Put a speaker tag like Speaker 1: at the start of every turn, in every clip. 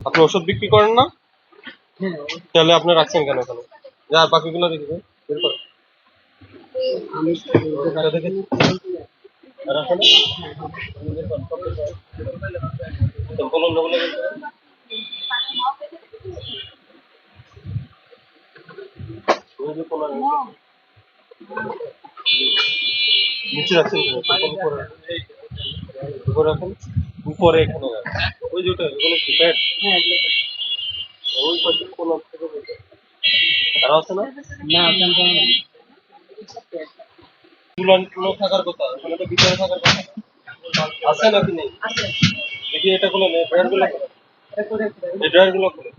Speaker 1: আপনি ওষুধ বিক্রি করেন না তাহলে আপনি রাখছেন কেন এখানে যা বাকিগুলো দেখি তো, বের কর। রাখেন? বলুন না, বলে বের করেন। ওই যে কোনার নিচে রাখছেন উপরে রাখেন। উপরে এখানে রাখেন ওই যে ওটা ওগুলো কি? প্যাড ওই পাশে কোন থেকে আর আছে না? তুলন থাকার কথা ওখানে তো ভিতরে থাকার কথা। আছে নাকি নেই? দেখি এটা গুলো নেই ড্রয়ারগুলো। এই ড্রয়ারগুলো খুলে।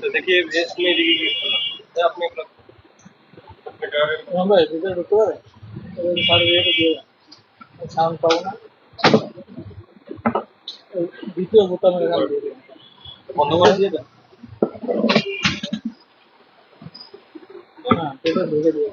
Speaker 1: তো দেখি ভেস্ট নেই দিকে কি করলাম। এই আপনি এগুলো আপনি ড্রয়ারের
Speaker 2: আমরা ভিতরে ঢুকতে পারে সাড়ে দিয়ে দিয়ে সাউন্ড পাবো না ওই দ্বিতীয় বোতামের এখানে দিয়ে দিন
Speaker 1: বন্ধ করে দিয়ে দেন
Speaker 2: হ্যাঁ সেটা ঢুকে দিয়ে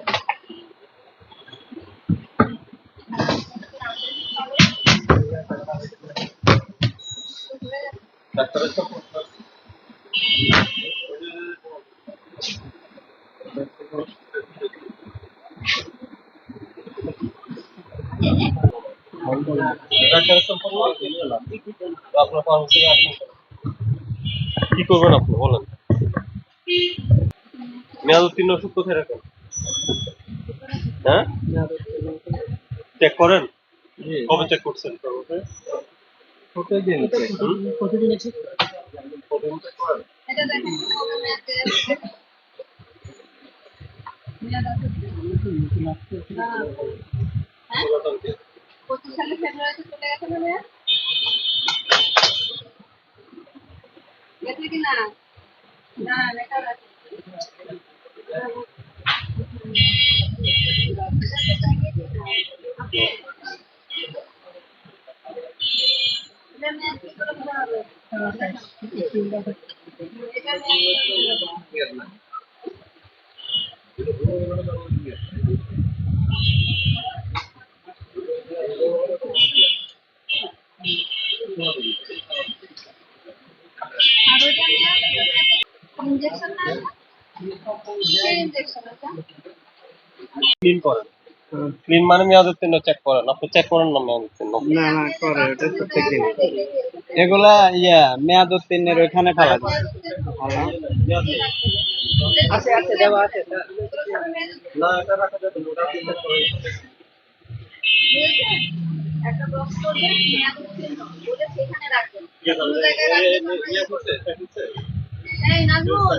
Speaker 1: কি করবেন আপনি বলেন। মেয়াদ উত্তীর্ণ ওষুধ কোথায় রাখেন হ্যাঁ? চেক করেন? কবে চেক করছেন?
Speaker 2: প্রতিদিন প্রতিদিন?
Speaker 3: এটা দেখেন আছে। হ্যাঁ? পঁচিশ সালে ফেব্রুয়ারিতে চলে গেছে না মেয়াদ গেছে কি না না এটা রাখেন। এটা মেয়াদ কি করে এটা করে
Speaker 1: ক্লিন মানে মেয়াদের উত্তীর্ণ চেক করেন আপনি চেক করেন না মেয়াদ উত্তীর্ণ
Speaker 2: না না করে ওটা প্রত্যেকদিন এগুলা ইয়া মেয়াদ উত্তীর্ণের ওইখানে ফেলা যায় আছে আছে দেওয়া আছে
Speaker 1: না এটা রাখা যাবে না, ওটা check
Speaker 3: একটা বক্স করবেন মেয়াদ উত্তীর্ণ ওটা সেখানে রাখবেন
Speaker 1: ইয়ে?
Speaker 3: এই নাজমুল